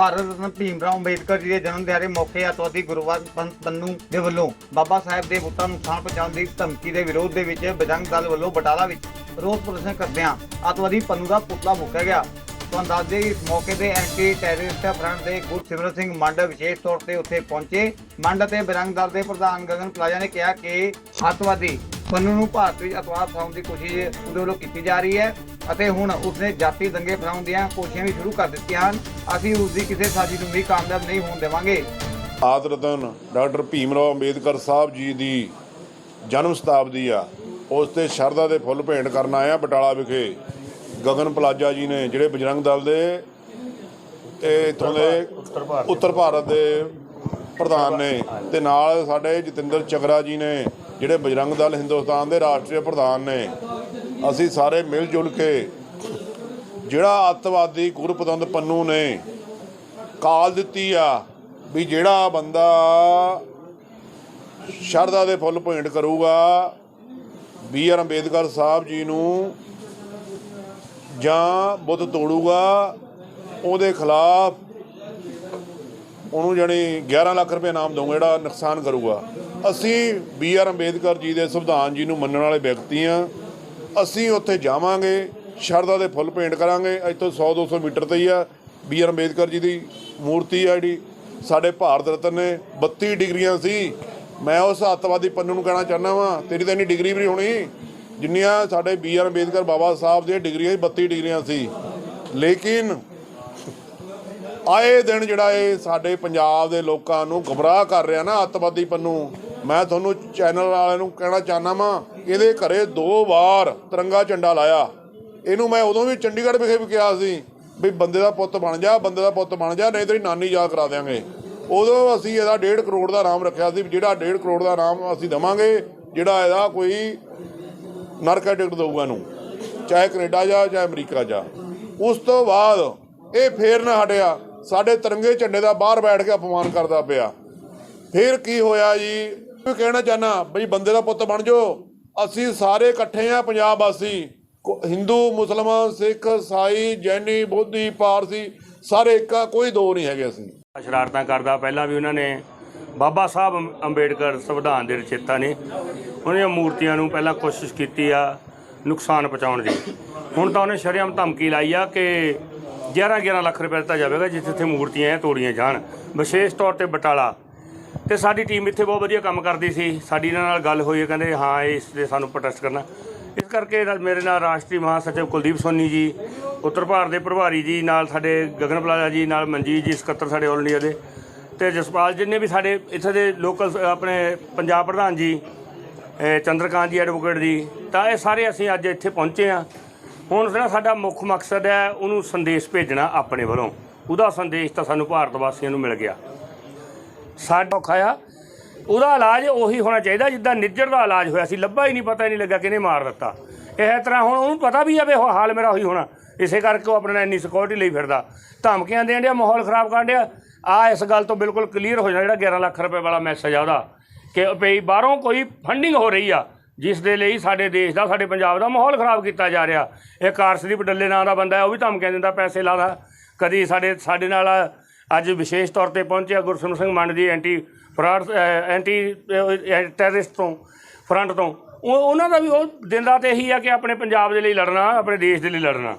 ਭਾਰਤ ਰਤਨ ਭੀਮ ਰਾਓ ਅੰਬੇਦਕਰ ਜੀ ਦੇ ਜਨਮ ਦਿਹਾੜੇ ਮੌਕੇ ਅਤਵਾਦੀ ਗੁਰੂਵਾਰ ਪੰਥ ਪੰਨੂ ਦੇ ਵੱਲੋਂ ਬਾਬਾ ਸਾਹਿਬ ਦੇ ਬੁੱਤਾਂ ਨੂੰ ਨੁਕਸਾਨ ਪਹੁੰਚਾਉਣ ਦੀ ਧਮਕੀ ਦੇ ਵਿਰੋਧ ਦੇ ਵਿੱਚ ਬਜਰੰਗ ਦਲ ਵੱਲੋਂ ਬਟਾਲਾ ਵਿੱਚ ਰੋਸ ਪ੍ਰਦਰਸ਼ਨ ਕਰਦਿਆਂ ਅਤਵਾਦੀ ਪੰਨੂ ਦਾ ਪੁਤਲਾ ਫੂਕਿਆ ਗਿਆ। ਤੁਹਾਨੂੰ ਦੱਸ ਦਈਏ ਇਸ ਮੌਕੇ ਤੇ ਐਂਟੀ ਟੈਰਰਿਸਟ ਫਰੰਟ ਦੇ ਗੁਰਸਿਮਰਨ ਸਿੰਘ ਮੰਡ ਵਿਸ਼ੇਸ਼ ਤੌਰ ਤੇ ਉੱਥੇ ਪਹੁੰਚੇ। ਮੰਡ ਅਤੇ ਬਜਰੰਗ ਦਲ ਦੇ ਪ੍ਰਧਾਨ ਗਗਨ ਪਲਾਜਾ ਨੇ ਕਿਹਾ ਕਿ ਅੱਤਵਾਦੀ ਪੰਨੂ ਨੂੰ ਭਾਰਤ ਵਿੱਚ ਅਤਵਾਦ ਫਾਉਣ ਦੀ ਕੋਸ਼ਿਸ਼ ਉਹਦੇ ਵੱਲੋਂ ਕੀਤੀ ਜਾ ਰਹੀ ਹੈ। ਅਤੇ ਹੁਣ ਉਸਨੇ ਜਾਤੀ ਦੰਗੇ ਫਸਾਉਣ ਦੀਆਂ ਕੋਸ਼ਿਸ਼ਾਂ ਵੀ ਸ਼ੁਰੂ ਕਰ ਦਿੱਤੀਆਂ ਹਨ। ਅਸੀਂ ਉਸ ਦੀ ਕਿਸੇ ਸਾਜ਼ਿਸ਼ ਨੂੰ ਵੀ ਕਾਮਯਾਬ ਨਹੀਂ ਹੋਣ ਦੇਵਾਂਗੇ। ਆਦ ਰਤਨ ਡਾਕਟਰ ਭੀਮ ਰਾਓ ਅੰਬੇਦਕਰ ਸਾਹਿਬ ਜੀ ਦੀ ਜਨਮ ਸ਼ਤਾਬਦੀ ਆ। ਉਸ ਤੇ ਸ਼ਰਧਾ ਦੇ ਫੁੱਲ ਭੇਂਟ ਕਰਨ ਆਇਆ ਬਟਾਲਾ ਵਿਖੇ। ਗਗਨ ਪਲਾਜਾ ਜੀ ਨੇ ਜਿਹੜੇ ਬਜਰੰਗ ਦਲ ਦੇ ਇਹ ਇੱਥੋਂ ਦੇ ਉੱਤਰ ਭਾਰਤ ਦੇ ਪ੍ਰਧਾਨ ਨੇ ਤੇ ਨਾਲ ਸਾਡੇ ਜਤਿੰਦਰ ਚਗਰਾ ਜੀ ਨੇ ਜਿਹੜੇ ਬਜਰੰਗ ਦਲ ਹਿੰਦੁਸਤਾਨ ਦੇ ਰਾਸ਼ਟਰੀ ਪ੍ਰਧਾਨ ਨੇ। ਅਸੀਂ ਸਾਰੇ ਮਿਲ ਜੁਲ ਕੇ ਜਿਹੜਾ ਅੱਤਵਾਦੀ ਗੁਰਪਤੰਦ ਪੰਨੂ ਨੇ ਕਾਲ ਦਿੱਤੀ ਆ ਵੀ ਜਿਹੜਾ ਬੰਦਾ ਸ਼ਰਧਾ ਦੇ ਫੁੱਲ ਭੇਂਟ ਕਰੂਗਾ, ਬੀ ਆਰ ਅੰਬੇਦਕਰ ਸਾਹਿਬ ਜੀ ਨੂੰ ਜਾਂ ਬੁੱਤ ਤੋੜੂਗਾ, ਉਹਦੇ ਖਿਲਾਫ ਉਹਨੂੰ ਜਾਣੀ 11 ਲੱਖ ਰੁਪਏ ਇਨਾਮ ਦਊਂਗਾ, ਜਿਹੜਾ ਨੁਕਸਾਨ ਕਰੂਗਾ। ਅਸੀਂ ਬੀ ਆਰ ਅੰਬੇਦਕਰ ਜੀ ਦੇ ਸੰਵਿਧਾਨ ਜੀ ਨੂੰ ਮੰਨਣ ਵਾਲੇ ਵਿਅਕਤੀ ਆ ਅਸੀਂ ਉੱਥੇ ਜਾਵਾਂਗੇ, ਸ਼ਰਧਾ ਦੇ ਫੁੱਲ ਭੇਂਟ ਕਰਾਂਗੇ। ਇੱਥੋਂ 100 200 ਮੀਟਰ ਤੇ ਹੀ ਆ ਬੀ ਆਰ ਅੰਬੇਦਕਰ ਜੀ ਦੀ ਮੂਰਤੀ ਆ ਜਿਹੜੀ। ਸਾਡੇ ਭਾਰਤ ਰਤਨ ਨੇ 32 ਡਿਗਰੀਆਂ ਸੀ। ਮੈਂ ਉਸ ਅੱਤਵਾਦੀ ਪੰਨੂ ਨੂੰ ਕਹਿਣਾ ਚਾਹੁੰਦਾ ਵਾਂ, ਤੇਰੀ ਤਾਂ ਇੰਨੀ ਡਿਗਰੀ ਵੀ ਨਹੀਂ ਹੋਣੀ। ਜਿੰਨੀਆਂ ਸਾਡੇ ਬੀ ਆਰ ਅੰਬੇਦਕਰ ਬਾਬਾ ਸਾਹਿਬ ਦੀਆਂ ਡਿਗਰੀਆਂ ਸੀ 32 ਡਿਗਰੀਆਂ ਸੀ। ਲੇਕਿਨ ਆਏ ਦਿਨ ਜਿਹੜਾ ਇਹ ਸਾਡੇ ਪੰਜਾਬ ਦੇ ਲੋਕਾਂ ਨੂੰ ਗਮਰਾਹ ਕਰ ਰਿਹਾ ਨਾ ਅੱਤਵਾਦੀ ਪੰਨੂ ਮੈਂ ਤੁਹਾਨੂੰ ਚੈਨਲ ਵਾਲਿਆਂ ਨੂੰ ਕਹਿਣਾ ਚਾਹਨਾ ਵਾਂ, ਇਹਦੇ ਘਰੇ ਦੋ ਵਾਰ ਤਿਰੰਗਾ ਝੰਡਾ ਲਾਇਆ। ਇਹਨੂੰ ਮੈਂ ਉਦੋਂ ਵੀ ਚੰਡੀਗੜ੍ਹ ਵਿਖੇ ਵੀ ਕਿਹਾ ਸੀ ਵੀ ਬੰਦੇ ਦਾ ਪੁੱਤ ਬਣ ਜਾ, ਬੰਦੇ ਦਾ ਪੁੱਤ ਬਣ ਜਾ, ਨਹੀਂ ਤੇਰੀ ਨਾਨੀ ਯਾਦ ਕਰਾ ਦਿਆਂਗੇ। ਉਦੋਂ ਅਸੀਂ ਇਹਦਾ 1.5 ਕਰੋੜ ਦਾ ਨਾਮ ਰੱਖਿਆ ਸੀ ਵੀ ਜਿਹੜਾ 1.5 ਕਰੋੜ ਦਾ ਨਾਮ ਅਸੀਂ ਦਵਾਂਗੇ, ਜਿਹੜਾ ਇਹਦਾ ਕੋਈ ਨਰਕਾ ਟਿਕਟ ਦਊਗਾ ਨੂੰ ਚਾਹੇ ਕੈਨੇਡਾ ਜਾ, ਚਾਹੇ ਅਮਰੀਕਾ ਜਾ। ਉਸ ਤੋਂ ਬਾਅਦ ਇਹ ਫੇਰ ਨਾ ਹਟਿਆ, ਸਾਡੇ ਤਿਰੰਗੇ ਝੰਡੇ ਦਾ ਬਾਹਰ ਬੈਠ ਕੇ ਅਪਮਾਨ ਕਰਦਾ ਪਿਆ। ਫਿਰ ਕੀ ਹੋਇਆ ਜੀ? ਮੈਂ ਕਹਿਣਾ ਚਾਹਨਾ, ਬਈ ਬੰਦੇ ਦਾ ਪੁੱਤ ਬਣ ਜਾਓ। ਅਸੀਂ ਸਾਰੇ ਇਕੱਠੇ ਆ, ਪੰਜਾਬ ਵਾਸੀ। ਹਿੰਦੂ, ਮੁਸਲਮਾਨ, ਸਿੱਖ, ਸਾਈ, ਜੈਨੀ, ਬੋਧੀ, ਪਾਰਸੀ, ਸਾਰੇ ਇੱਕ, ਕੋਈ ਦੋ ਨਹੀਂ ਹੈਗੇ ਅਸੀਂ। ਸ਼ਰਾਰਤਾਂ ਕਰਦਾ ਪਹਿਲਾਂ ਵੀ ਉਹਨਾਂ ਨੇ। ਬਾਬਾ ਸਾਹਿਬ ਅੰਬੇਡਕਰ ਸੰਵਿਧਾਨ ਦੇ ਰਚੇਤਾ ਨੇ। ਉਹਨਾਂ ਦੀਆਂ ਮੂਰਤੀਆਂ ਨੂੰ ਪਹਿਲਾਂ ਕੋਸ਼ਿਸ਼ ਕੀਤੀ ਆ ਨੁਕਸਾਨ ਪਹੁੰਚਾਉਣ ਦੀ। ਹੁਣ ਤਾਂ ਉਹਨੇ ਸ਼ਰੇਆਮ ਧਮਕੀ ਲਾਈ ਆ ਕਿ 11 11 ਲੱਖ ਰੁਪਏ ਦਿੱਤਾ ਜਾਵੇਗਾ ਜਿੱਥੇ ਜਿੱਥੇ ਮੂਰਤੀਆਂ ਤੋੜੀਆਂ ਜਾਣ। ਵਿਸ਼ੇਸ਼ ਤੌਰ ਤੇ ਬਟਾਲਾ। ਤੇ ਸਾਡੀ ਟੀਮ ਇੱਥੇ ਬਹੁਤ ਵਧੀਆ ਕੰਮ ਕਰਦੀ ਸੀ। ਸਾਡੀ ਇਹਨਾਂ ਨਾਲ ਗੱਲ ਹੋਈ ਹੈ ਕਹਿੰਦੇ, ਹਾਂ, ਇਸ 'ਤੇ ਸਾਨੂੰ ਪ੍ਰੋਟੈਸਟ ਕਰਨਾ। ਇਸ ਕਰਕੇ ਰਾ- ਮੇਰੇ ਨਾਲ ਰਾਸ਼ਟਰੀ ਮਹਾਸਚਿਵ ਕੁਲਦੀਪ ਸੋਨੀ ਜੀ, ਉੱਤਰ ਭਾਰਤ ਦੇ ਪ੍ਰਭਾਰੀ ਜੀ, ਨਾਲ ਸਾਡੇ ਗਗਨ ਪਲਾਜਾ ਜੀ, ਨਾਲ ਮਨਜੀਤ ਜੀ, ਸਕੱਤਰ ਸਾਡੇ ਆਲ ਇੰਡੀਆ ਦੇ ਤੇ ਜਸਪਾਲ, ਜਿੰਨੇ ਵੀ ਸਾਡੇ ਇੱਥੇ ਦੇ ਲੋਕਲ ਆਪਣੇ ਪੰਜਾਬ ਪ੍ਰਧਾਨ ਜੀ, ਇਹ ਚੰਦਰਕਾਂਤ ਜੀ ਐਡਵੋਕੇਟ ਜੀ, ਤਾਂ ਇਹ ਸਾਰੇ ਅਸੀਂ ਅੱਜ ਇੱਥੇ ਪਹੁੰਚੇ ਆ ਹੁਣ ਜਿਹੜਾ ਸਾਡਾ ਮੁੱਖ ਮਕਸਦ ਹੈ, ਉਹਨੂੰ ਸੰਦੇਸ਼ ਭੇਜਣਾ ਆਪਣੇ ਵੱਲੋਂ। ਉਹਦਾ ਸੰਦੇਸ਼ ਤਾਂ ਸਾਨੂੰ ਭਾਰਤ ਵਾਸੀਆਂ ਨੂੰ ਮਿਲ ਗਿਆ। ਸਾਡਾ ਔਖਾ ਆ। ਉਹਦਾ ਇਲਾਜ ਉਹੀ ਹੋਣਾ ਚਾਹੀਦਾ, ਜਿੱਦਾਂ ਨਿੱਜਰ ਦਾ ਇਲਾਜ ਹੋਇਆ ਸੀ, ਲੱਭਾ ਹੀ ਨਹੀਂ, ਪਤਾ ਹੀ ਨਹੀਂ ਲੱਗਾ ਕਿਹਨੇ ਮਾਰ ਦਿੱਤਾ। ਇਹ ਤਰ੍ਹਾਂ ਹੁਣ ਉਹਨੂੰ ਪਤਾ ਵੀ ਆ ਵੀ ਉਹ ਹਾਲ ਮੇਰਾ ਉਹੀ ਹੋਣਾ। ਇਸੇ ਕਰਕੇ ਉਹ ਆਪਣੇ ਨਾਲ ਇੰਨੀ ਸਿਕਿਉਰਿਟੀ ਲਈ ਫਿਰਦਾ। ਧਮਕੀਆਂ ਦੇਣ ਡਿਆ, ਮਾਹੌਲ ਖਰਾਬ ਕਰਨ ਡਿਆ। ਆ ਇਸ ਗੱਲ ਤੋਂ ਬਿਲਕੁਲ ਕਲੀਅਰ ਹੋ ਜਾਣਾ ਜਿਹੜਾ 11 ਲੱਖ ਰੁਪਏ ਵਾਲਾ ਮੈਸੇਜ ਆ ਉਹਦਾ। ਕਿ ਭਈ ਬਾਹਰੋਂ ਕੋਈ ਫੰਡਿੰਗ ਹੋ ਰਹੀ ਆ, ਜਿਸ ਦੇ ਲਈ ਸਾਡੇ ਦੇਸ਼ ਦਾ, ਸਾਡੇ ਪੰਜਾਬ ਦਾ ਮਾਹੌਲ ਖਰਾਬ ਕੀਤਾ ਜਾ ਰਿਹਾ। ਇਹ ਕਾਰਸਦੀਪ ਡੱਲੇ ਨਾਂ ਦਾ ਬੰਦਾ ਹੈ, ਉਹ ਵੀ ਧਮਕੀਆਂ ਦਿੰਦਾ, ਪੈਸੇ ਲਾਦਾ ਕਦੀ ਸਾਡੇ ਸਾਡੇ ਨਾਲ ਅੱਜ ਵਿਸ਼ੇਸ਼ ਤੌਰ ਤੇ ਪਹੁੰਚਿਆ ਗੁਰਸਿਮਰਨ ਸਿੰਘ ਮੰਡ ਦੀ ਐਂਟੀ ਫਰਾਡ ਐਂਟੀ ਟੈਰਰਿਸਟ ਤੋਂ, ਫਰੰਟ ਤੋਂ। ਉਹ, ਉਹਨਾਂ ਦਾ ਵੀ ਉਹ ਦਿੰਦਾ ਰਾਤ ਇਹੀ ਆ ਕਿ ਆਪਣੇ ਪੰਜਾਬ ਦੇ ਲਈ ਲੜਨਾ, ਆਪਣੇ ਦੇਸ਼ ਦੇ ਲਈ ਲੜਨਾ।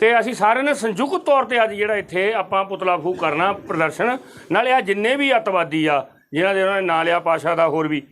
ਤੇ ਅਸੀਂ ਸਾਰਿਆਂ ਨੇ ਸੰਯੁਕਤ ਤੌਰ ਤੇ ਅੱਜ ਜਿਹੜਾ ਇੱਥੇ ਆਪਾਂ ਪੁਤਲਾ ਫੂਕ ਕਰਨਾ ਪ੍ਰਦਰਸ਼ਨ, ਨਾਲੇ ਆ ਜਿੰਨੇ ਵੀ ਅੱਤਵਾਦੀ ਆ, ਜਿਨ੍ਹਾਂ ਦੇ ਉਹਨਾਂ ਨੇ ਨਾਂ ਲਿਆ ਪਾਸ਼ਾ ਦਾ ਹੋਰ ਵੀ